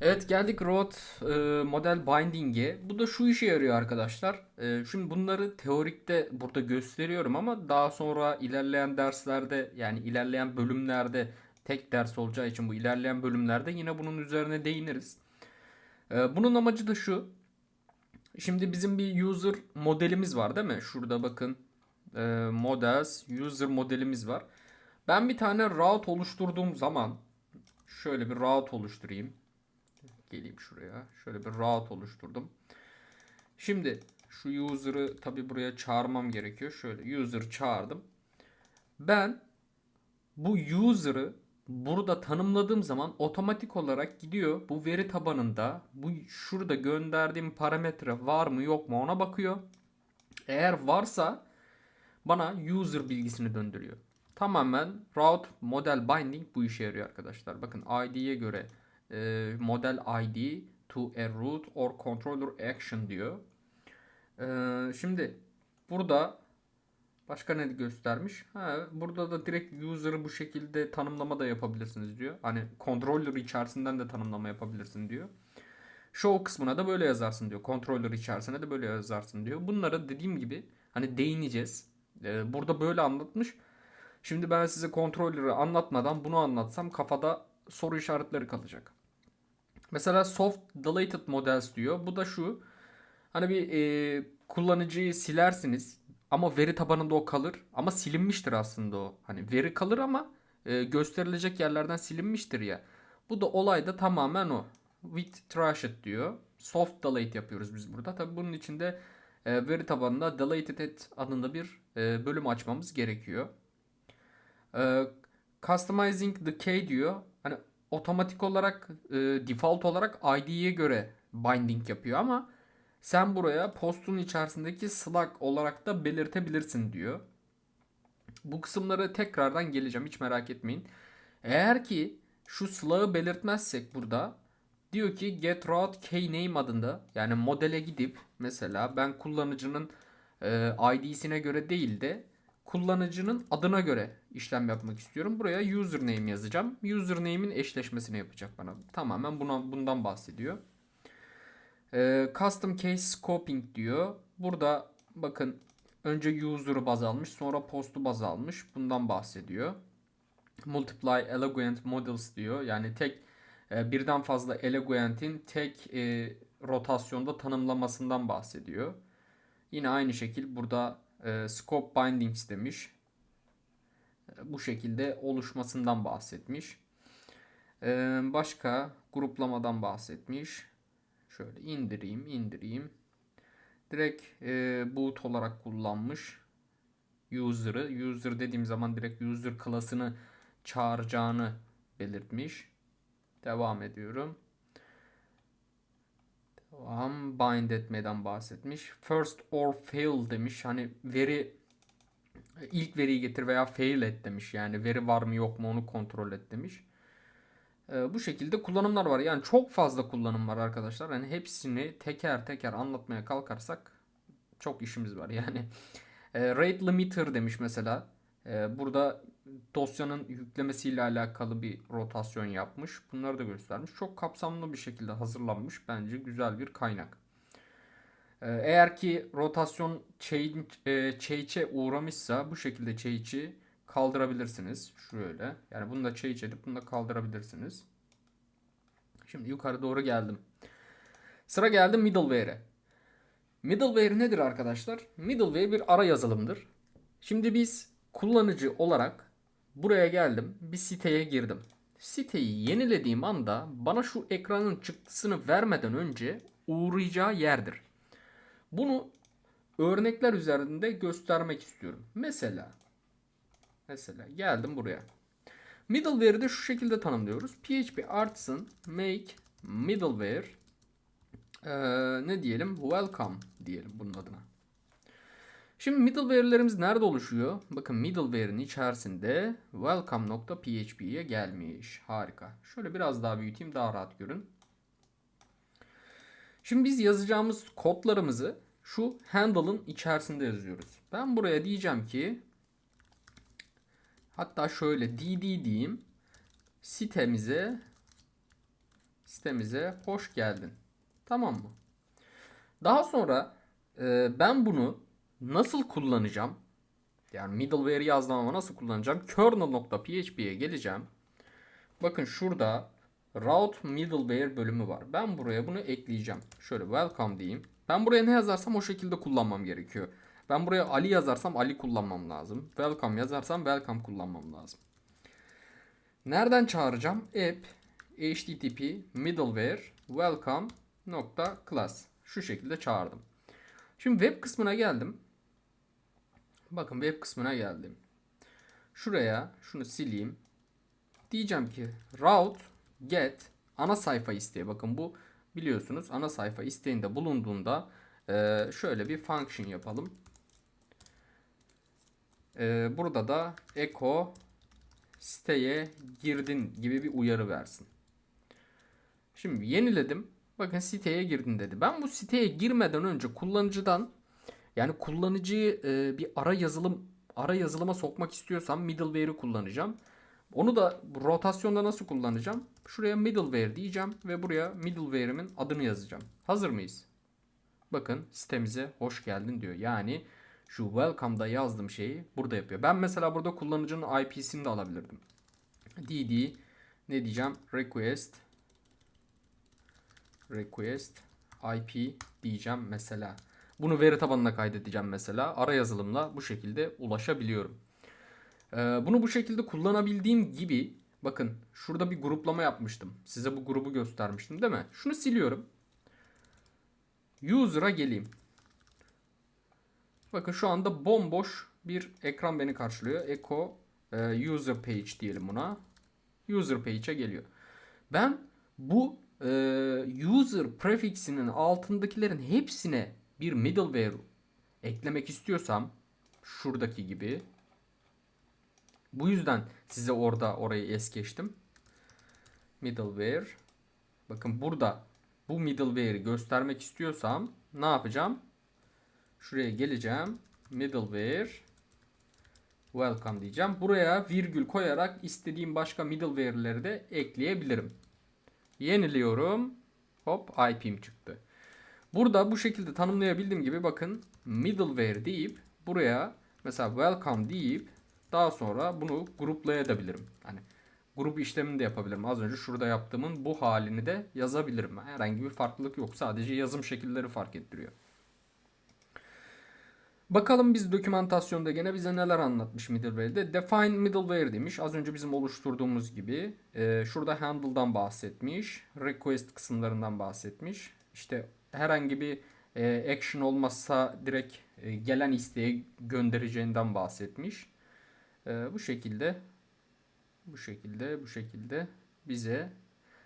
Evet geldik road e, model binding'e. Bu da şu işe yarıyor arkadaşlar. E, şimdi bunları teorikte burada gösteriyorum ama daha sonra ilerleyen derslerde yani ilerleyen bölümlerde tek ders olacağı için bu ilerleyen bölümlerde yine bunun üzerine değiniriz. E, bunun amacı da şu. Şimdi bizim bir user modelimiz var değil mi? Şurada bakın e, models user modelimiz var. Ben bir tane route oluşturduğum zaman şöyle bir route oluşturayım. Geleyim şuraya. Şöyle bir route oluşturdum. Şimdi şu user'ı tabi buraya çağırmam gerekiyor. Şöyle user çağırdım. Ben bu user'ı burada tanımladığım zaman otomatik olarak gidiyor bu veri tabanında bu şurada gönderdiğim parametre var mı yok mu ona bakıyor. Eğer varsa bana user bilgisini döndürüyor. Tamamen route model binding bu işe yarıyor arkadaşlar. Bakın ID'ye göre e, model ID to a root or controller action diyor. E, şimdi burada başka ne göstermiş? Ha, burada da direkt user'ı bu şekilde tanımlama da yapabilirsiniz diyor. Hani controller içerisinden de tanımlama yapabilirsin diyor. Show kısmına da böyle yazarsın diyor. Controller içerisine de böyle yazarsın diyor. Bunlara dediğim gibi hani değineceğiz. E, burada böyle anlatmış. Şimdi ben size controller'ı anlatmadan bunu anlatsam kafada soru işaretleri kalacak. Mesela soft deleted models diyor. Bu da şu. Hani bir e, kullanıcıyı silersiniz ama veri tabanında o kalır. Ama silinmiştir aslında o. Hani veri kalır ama e, gösterilecek yerlerden silinmiştir ya. Bu da olay da tamamen o. With trashed diyor. Soft delete yapıyoruz biz burada. Tabi bunun içinde e, veri tabanında deleted et adında bir e, bölüm açmamız gerekiyor. E, customizing the key diyor. Hani otomatik olarak e, default olarak ID'ye göre binding yapıyor ama sen buraya postun içerisindeki slug olarak da belirtebilirsin diyor. Bu kısımları tekrardan geleceğim hiç merak etmeyin. Eğer ki şu slug'ı belirtmezsek burada diyor ki get route key name adında yani modele gidip mesela ben kullanıcının e, ID'sine göre değil de kullanıcının adına göre işlem yapmak istiyorum. Buraya username yazacağım. Username'in eşleşmesini yapacak bana. Tamamen buna, bundan bahsediyor. Ee, custom case scoping diyor. Burada bakın önce user'ı baz almış sonra post'u baz almış. Bundan bahsediyor. Multiply elegant models diyor. Yani tek e, birden fazla elegant'in tek e, rotasyonda tanımlamasından bahsediyor. Yine aynı şekil burada e, scope bindings demiş. E, bu şekilde oluşmasından bahsetmiş. E, başka gruplamadan bahsetmiş. Şöyle indireyim, indireyim. Direkt e, boot olarak kullanmış. User'ı. User dediğim zaman direkt user klasını çağıracağını belirtmiş. Devam ediyorum. Devam. Bind etmeden bahsetmiş. First or fail demiş. Hani veri ilk veriyi getir veya fail et demiş. Yani veri var mı yok mu onu kontrol et demiş. Ee, bu şekilde kullanımlar var. Yani çok fazla kullanım var arkadaşlar. Hani hepsini teker teker anlatmaya kalkarsak çok işimiz var. Yani e, rate limiter demiş mesela. E, burada dosyanın yüklemesiyle alakalı bir rotasyon yapmış. Bunları da göstermiş. Çok kapsamlı bir şekilde hazırlanmış. Bence güzel bir kaynak. Ee, Eğer ki rotasyon e, change'e uğramışsa bu şekilde change'i kaldırabilirsiniz. Şöyle. Yani bunu da change edip bunu da kaldırabilirsiniz. Şimdi yukarı doğru geldim. Sıra geldi middleware'e. Middleware nedir arkadaşlar? Middleware bir ara yazılımdır. Şimdi biz kullanıcı olarak buraya geldim. Bir siteye girdim. Siteyi yenilediğim anda bana şu ekranın çıktısını vermeden önce uğrayacağı yerdir. Bunu örnekler üzerinde göstermek istiyorum. Mesela mesela geldim buraya. Middleware'i de şu şekilde tanımlıyoruz. PHP Artisan make middleware ee, ne diyelim? Welcome diyelim bunun adına. Şimdi middleware'lerimiz nerede oluşuyor? Bakın middleware'in içerisinde welcome.php'ye gelmiş. Harika. Şöyle biraz daha büyüteyim daha rahat görün. Şimdi biz yazacağımız kodlarımızı şu handle'ın içerisinde yazıyoruz. Ben buraya diyeceğim ki hatta şöyle dd diyeyim sitemize sitemize hoş geldin. Tamam mı? Daha sonra e, ben bunu nasıl kullanacağım? Yani middleware yazdım ama nasıl kullanacağım? Kernel.php'ye geleceğim. Bakın şurada route middleware bölümü var. Ben buraya bunu ekleyeceğim. Şöyle welcome diyeyim. Ben buraya ne yazarsam o şekilde kullanmam gerekiyor. Ben buraya Ali yazarsam Ali kullanmam lazım. Welcome yazarsam welcome kullanmam lazım. Nereden çağıracağım? App http middleware welcome class. Şu şekilde çağırdım. Şimdi web kısmına geldim. Bakın web kısmına geldim. Şuraya şunu sileyim. Diyeceğim ki route get ana sayfa isteği. Bakın bu biliyorsunuz ana sayfa isteğinde bulunduğunda e, şöyle bir function yapalım. E, burada da echo siteye girdin gibi bir uyarı versin. Şimdi yeniledim. Bakın siteye girdin dedi. Ben bu siteye girmeden önce kullanıcıdan yani kullanıcıyı e, bir ara yazılım ara yazılıma sokmak istiyorsam middleware'i kullanacağım. Onu da rotasyonda nasıl kullanacağım? Şuraya middleware diyeceğim ve buraya middleware'imin adını yazacağım. Hazır mıyız? Bakın sitemize hoş geldin diyor. Yani şu welcome'da yazdığım şeyi burada yapıyor. Ben mesela burada kullanıcının IP'sini de alabilirdim. dd ne diyeceğim? Request request IP diyeceğim mesela. Bunu veri tabanına kaydedeceğim mesela. Ara yazılımla bu şekilde ulaşabiliyorum. Ee, bunu bu şekilde kullanabildiğim gibi bakın şurada bir gruplama yapmıştım. Size bu grubu göstermiştim değil mi? Şunu siliyorum. User'a geleyim. Bakın şu anda bomboş bir ekran beni karşılıyor. Echo e, user page diyelim buna. User page'e geliyor. Ben bu e, user prefix'inin altındakilerin hepsine bir middleware eklemek istiyorsam şuradaki gibi bu yüzden size orada orayı es geçtim. Middleware. Bakın burada bu middleware'i göstermek istiyorsam ne yapacağım? Şuraya geleceğim. Middleware welcome diyeceğim. Buraya virgül koyarak istediğim başka middleware'leri de ekleyebilirim. Yeniliyorum. Hop IP'm çıktı. Burada bu şekilde tanımlayabildiğim gibi bakın middleware deyip buraya mesela welcome deyip daha sonra bunu gruplayabilirim. Hani grup işlemini de yapabilirim. Az önce şurada yaptığımın bu halini de yazabilirim. Herhangi bir farklılık yok. Sadece yazım şekilleri fark ettiriyor. Bakalım biz dokümantasyonda gene bize neler anlatmış middleware'de. Define middleware demiş. Az önce bizim oluşturduğumuz gibi. Ee, şurada handle'dan bahsetmiş. Request kısımlarından bahsetmiş. İşte herhangi bir e, action olmazsa direkt e, gelen isteği göndereceğinden bahsetmiş. E, bu şekilde bu şekilde bu şekilde bize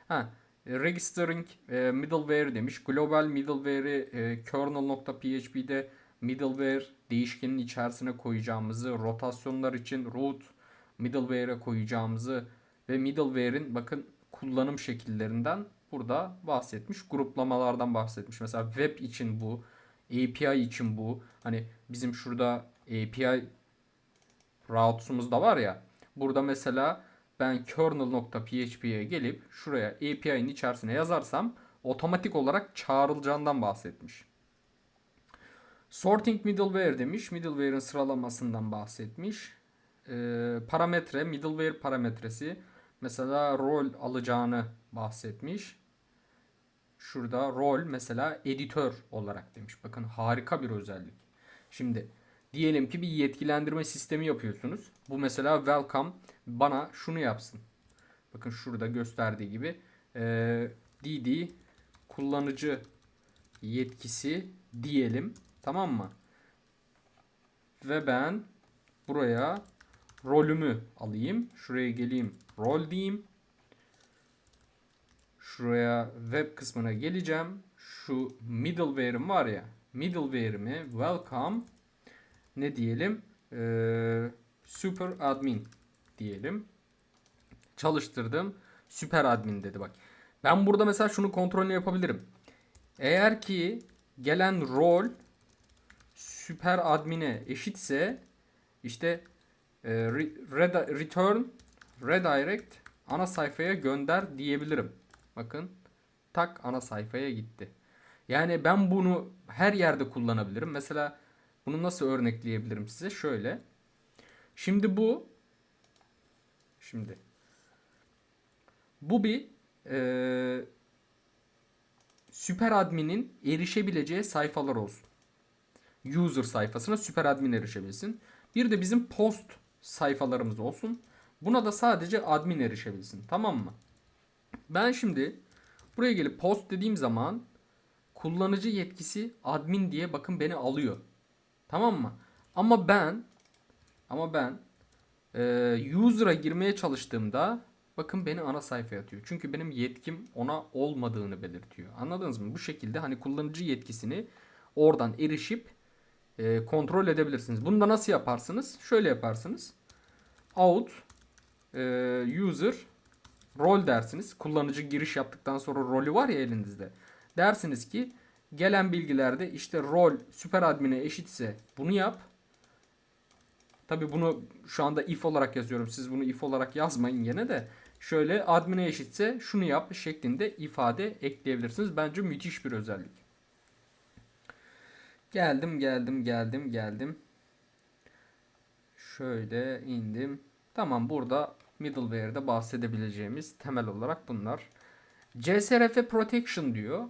ha registering e, middleware demiş. Global middleware'i e, kernel.php'de middleware değişkenin içerisine koyacağımızı, rotasyonlar için root middleware'e koyacağımızı ve middleware'in bakın kullanım şekillerinden burada bahsetmiş. Gruplamalardan bahsetmiş. Mesela web için bu, API için bu. Hani bizim şurada API route'umuz da var ya. Burada mesela ben kernel.php'ye gelip şuraya API'nin içerisine yazarsam otomatik olarak çağrılacağından bahsetmiş. Sorting middleware demiş. Middleware'in sıralamasından bahsetmiş. Ee, parametre, middleware parametresi. Mesela rol alacağını bahsetmiş. Şurada rol mesela editör olarak demiş. Bakın harika bir özellik. Şimdi diyelim ki bir yetkilendirme sistemi yapıyorsunuz. Bu mesela welcome bana şunu yapsın. Bakın şurada gösterdiği gibi ee, dd kullanıcı yetkisi diyelim. Tamam mı? Ve ben buraya rolümü alayım. Şuraya geleyim. Rol diyeyim. Şuraya web kısmına geleceğim. Şu middleware'im var ya. Middleware'imi welcome ne diyelim? Ee, super admin diyelim. Çalıştırdım. Süper admin dedi bak. Ben burada mesela şunu kontrolünü yapabilirim. Eğer ki gelen rol süper admine eşitse işte e, return redirect ana sayfaya gönder diyebilirim. Bakın Tak ana sayfaya gitti. Yani ben bunu her yerde kullanabilirim. Mesela bunu nasıl örnekleyebilirim size? Şöyle. Şimdi bu şimdi bu bir eee süper adminin erişebileceği sayfalar olsun. User sayfasına süper admin erişebilsin. Bir de bizim post sayfalarımız olsun. Buna da sadece admin erişebilsin. Tamam mı? Ben şimdi buraya gelip post dediğim zaman kullanıcı yetkisi admin diye bakın beni alıyor. Tamam mı? Ama ben ama ben e, user'a girmeye çalıştığımda bakın beni ana sayfaya atıyor. Çünkü benim yetkim ona olmadığını belirtiyor. Anladınız mı? Bu şekilde hani kullanıcı yetkisini oradan erişip e, kontrol edebilirsiniz. Bunu da nasıl yaparsınız? Şöyle yaparsınız. Out e, user rol dersiniz. Kullanıcı giriş yaptıktan sonra rolü var ya elinizde. Dersiniz ki gelen bilgilerde işte rol süper admine eşitse bunu yap. Tabi bunu şu anda if olarak yazıyorum. Siz bunu if olarak yazmayın gene de. Şöyle admine eşitse şunu yap şeklinde ifade ekleyebilirsiniz. Bence müthiş bir özellik. Geldim geldim geldim geldim. Şöyle indim. Tamam burada middleware'de bahsedebileceğimiz temel olarak bunlar. CSRF Protection diyor.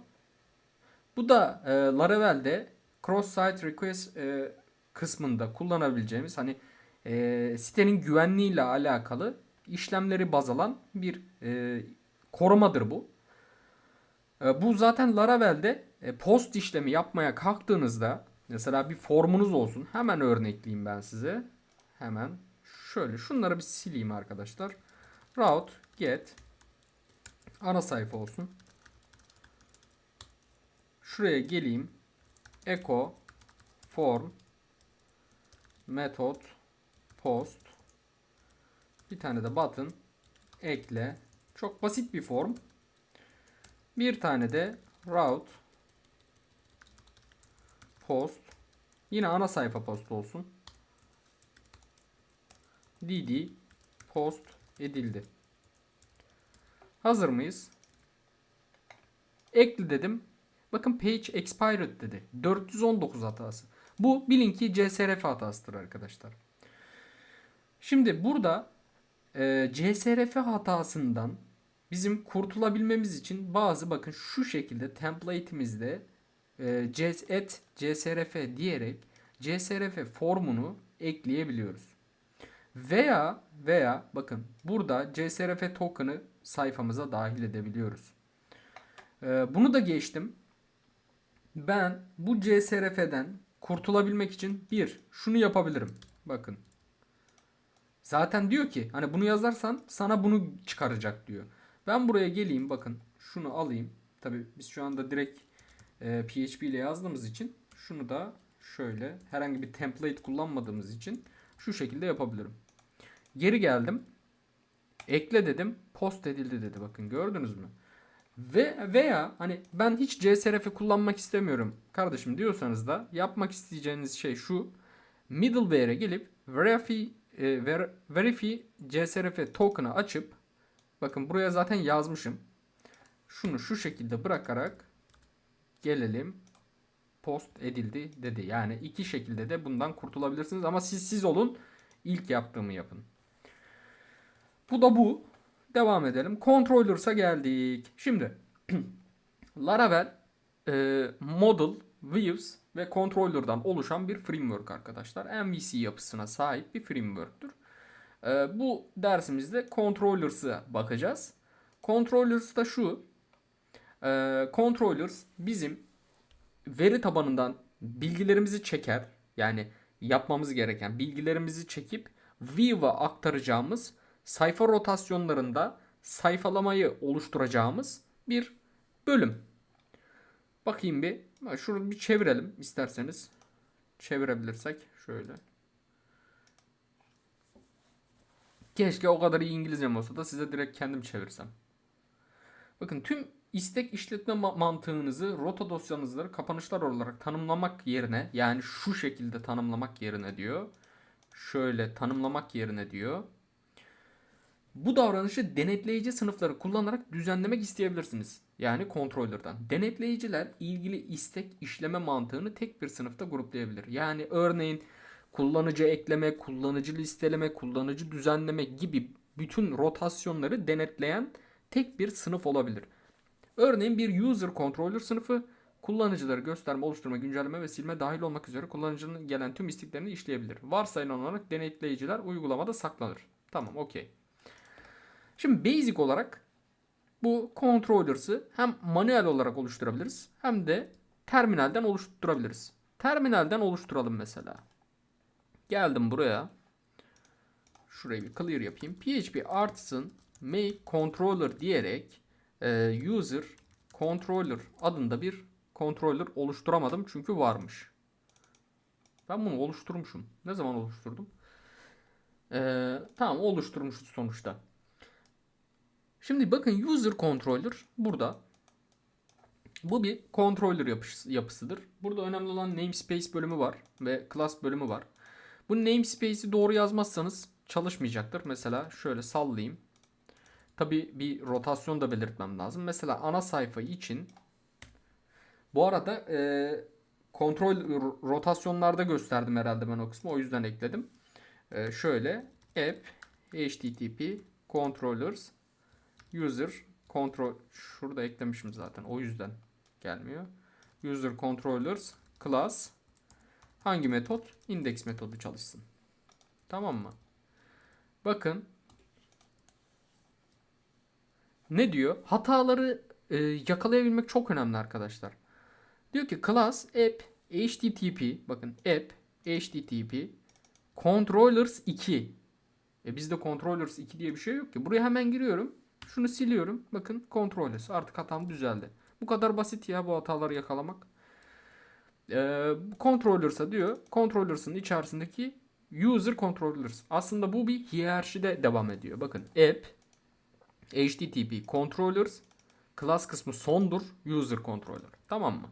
Bu da e, Laravel'de cross-site request e, kısmında kullanabileceğimiz hani e, sitenin güvenliğiyle alakalı işlemleri baz alan bir e, korumadır bu. E, bu zaten Laravel'de e, post işlemi yapmaya kalktığınızda mesela bir formunuz olsun. Hemen örnekleyeyim ben size. Hemen şöyle şunları bir sileyim arkadaşlar. Route get ana sayfa olsun. Şuraya geleyim. Echo form method post bir tane de button ekle. Çok basit bir form. Bir tane de route post yine ana sayfa post olsun. Dd post edildi. Hazır mıyız? Ekle dedim. Bakın page expired dedi. 419 hatası. Bu bilin ki CSRF hatasıdır arkadaşlar. Şimdi burada e, CSRF hatasından bizim kurtulabilmemiz için bazı bakın şu şekilde template'imizde e, CSRF diyerek CSRF formunu ekleyebiliyoruz. Veya veya bakın burada CSRF token'ı sayfamıza dahil edebiliyoruz. E, bunu da geçtim. Ben bu CSRF'den kurtulabilmek için bir şunu yapabilirim. Bakın. Zaten diyor ki hani bunu yazarsan sana bunu çıkaracak diyor. Ben buraya geleyim bakın şunu alayım. Tabi biz şu anda direkt e, PHP ile yazdığımız için şunu da şöyle herhangi bir template kullanmadığımız için şu şekilde yapabilirim. Geri geldim. Ekle dedim. Post edildi dedi. Bakın gördünüz mü? Ve veya hani ben hiç CSRF kullanmak istemiyorum kardeşim diyorsanız da yapmak isteyeceğiniz şey şu. Middleware'e gelip verify, e, ver, verify CSRF token'ı açıp bakın buraya zaten yazmışım. Şunu şu şekilde bırakarak gelelim post edildi dedi. Yani iki şekilde de bundan kurtulabilirsiniz ama siz siz olun ilk yaptığımı yapın. Bu da bu. Devam edelim. Controllers'a geldik. Şimdi Laravel e, Model, Views ve Controller'dan oluşan bir framework arkadaşlar. MVC yapısına sahip bir framework'tür. E, bu dersimizde Controllers'a bakacağız. Controllers da şu. E, controllers bizim veri tabanından bilgilerimizi çeker. Yani yapmamız gereken bilgilerimizi çekip View'a aktaracağımız sayfa rotasyonlarında sayfalamayı oluşturacağımız bir bölüm. Bakayım bir. Şunu bir çevirelim isterseniz. Çevirebilirsek şöyle. Keşke o kadar iyi İngilizcem olsa da size direkt kendim çevirsem. Bakın tüm istek işletme mantığınızı rota dosyanızları kapanışlar olarak tanımlamak yerine yani şu şekilde tanımlamak yerine diyor. Şöyle tanımlamak yerine diyor. Bu davranışı denetleyici sınıfları kullanarak düzenlemek isteyebilirsiniz. Yani controller'dan. Denetleyiciler ilgili istek işleme mantığını tek bir sınıfta gruplayabilir. Yani örneğin kullanıcı ekleme, kullanıcı listeleme, kullanıcı düzenleme gibi bütün rotasyonları denetleyen tek bir sınıf olabilir. Örneğin bir user controller sınıfı kullanıcıları gösterme, oluşturma, güncelleme ve silme dahil olmak üzere kullanıcının gelen tüm isteklerini işleyebilir. Varsayılan olarak denetleyiciler uygulamada saklanır. Tamam, okey. Şimdi basic olarak bu controllers'ı hem manuel olarak oluşturabiliriz hem de terminalden oluşturabiliriz. Terminalden oluşturalım mesela. Geldim buraya. Şurayı bir clear yapayım. PHP Artisan make controller diyerek e, user controller adında bir controller oluşturamadım çünkü varmış. Ben bunu oluşturmuşum. Ne zaman oluşturdum? Ee, tamam oluşturmuşuz sonuçta. Şimdi bakın user controller burada. Bu bir controller yapısı, yapısıdır. Burada önemli olan namespace bölümü var ve class bölümü var. Bu namespace'i doğru yazmazsanız çalışmayacaktır. Mesela şöyle sallayayım. Tabi bir rotasyon da belirtmem lazım. Mesela ana sayfa için bu arada e, kontrol ro- rotasyonlarda gösterdim herhalde ben o kısmı. O yüzden ekledim. E, şöyle app http controllers user control şurada eklemişim zaten. O yüzden gelmiyor. User controllers class hangi metot? Index metodu çalışsın. Tamam mı? Bakın ne diyor? Hataları e, yakalayabilmek çok önemli arkadaşlar. Diyor ki class app http bakın app http controllers 2 e bizde controllers 2 diye bir şey yok ki. Buraya hemen giriyorum. Şunu siliyorum. Bakın controllers artık hatam düzeldi. Bu kadar basit ya bu hataları yakalamak. Ee, controllers'a diyor. Controllers'ın içerisindeki user controllers. Aslında bu bir hiyerarşide devam ediyor. Bakın app HTTP controllers class kısmı sondur user controller. Tamam mı?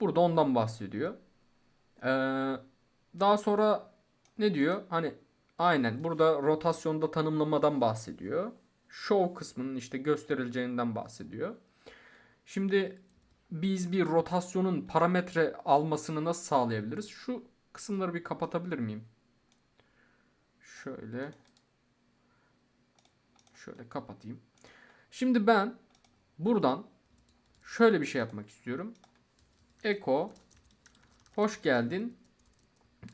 Burada ondan bahsediyor. Ee, daha sonra ne diyor? Hani aynen burada rotasyonda tanımlamadan bahsediyor. Show kısmının işte gösterileceğinden bahsediyor. Şimdi biz bir rotasyonun parametre almasını nasıl sağlayabiliriz? Şu kısımları bir kapatabilir miyim? Şöyle şöyle kapatayım. Şimdi ben buradan şöyle bir şey yapmak istiyorum. Echo hoş geldin.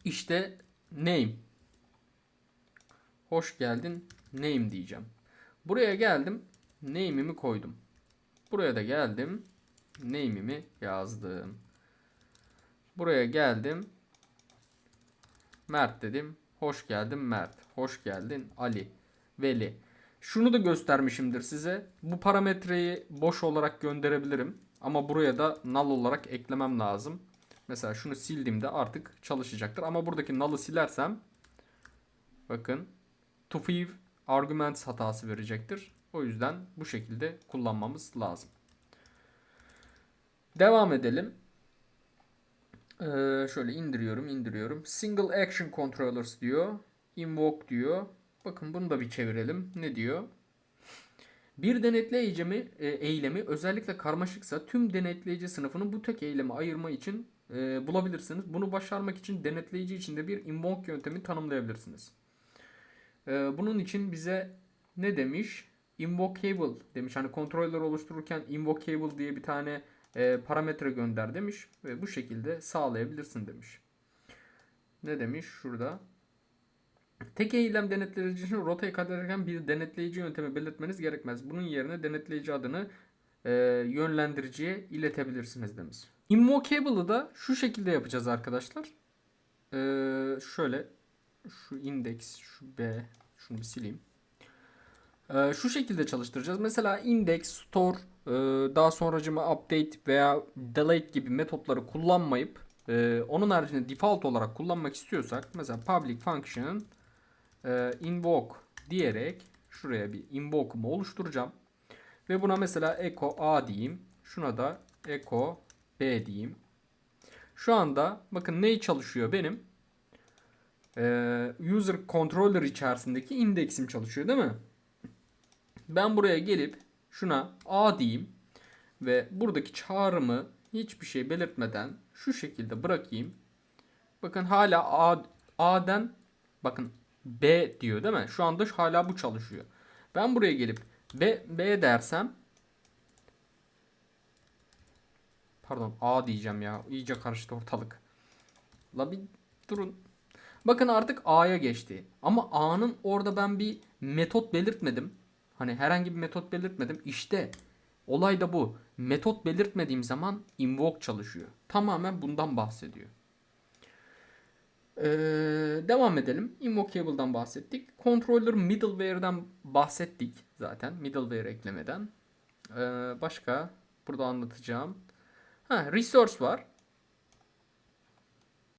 İşte name. Hoş geldin name diyeceğim. Buraya geldim. Name'imi koydum. Buraya da geldim. Name'imi yazdım. Buraya geldim. Mert dedim. Hoş geldin Mert. Hoş geldin Ali. Veli. Şunu da göstermişimdir size. Bu parametreyi boş olarak gönderebilirim. Ama buraya da null olarak eklemem lazım. Mesela şunu sildiğimde artık çalışacaktır. Ama buradaki null'ı silersem bakın to five arguments hatası verecektir. O yüzden bu şekilde kullanmamız lazım. Devam edelim. Ee, şöyle indiriyorum, indiriyorum. Single action controllers diyor. Invoke diyor. Bakın bunu da bir çevirelim. Ne diyor? Bir denetleyici mi, e, eylemi özellikle karmaşıksa tüm denetleyici sınıfını bu tek eyleme ayırma için e, bulabilirsiniz. Bunu başarmak için denetleyici içinde bir invoke yöntemi tanımlayabilirsiniz. E, bunun için bize ne demiş? Invocable demiş. Hani controller oluştururken invocable diye bir tane e, parametre gönder demiş ve bu şekilde sağlayabilirsin demiş. Ne demiş şurada? Tek eylem denetleyici için rotayı kaydederken bir denetleyici yöntemi belirtmeniz gerekmez. Bunun yerine denetleyici adını e, yönlendiriciye iletebilirsiniz demiş. Invocable'ı da şu şekilde yapacağız arkadaşlar. E, şöyle şu index, şu b, şunu bir sileyim. E, şu şekilde çalıştıracağız. Mesela index, store, e, daha sonracıma update veya delete gibi metotları kullanmayıp e, onun haricinde default olarak kullanmak istiyorsak mesela public function e, invoke diyerek şuraya bir invoke'umu oluşturacağım. Ve buna mesela echo a diyeyim. Şuna da echo b diyeyim. Şu anda bakın ne çalışıyor benim? Ee, user controller içerisindeki indeksim çalışıyor değil mi? Ben buraya gelip şuna a diyeyim. ve buradaki çağrımı hiçbir şey belirtmeden şu şekilde bırakayım. Bakın hala A, A'den bakın B diyor değil mi? Şu anda hala bu çalışıyor. Ben buraya gelip B, B dersem pardon A diyeceğim ya. İyice karıştı ortalık. La bir durun. Bakın artık A'ya geçti. Ama A'nın orada ben bir metot belirtmedim. Hani herhangi bir metot belirtmedim. İşte olay da bu. Metot belirtmediğim zaman invoke çalışıyor. Tamamen bundan bahsediyor. Ee, devam edelim. Invocable'dan bahsettik. Controller middleware'den bahsettik zaten. Middleware eklemeden. Ee, başka burada anlatacağım. Ha, resource var.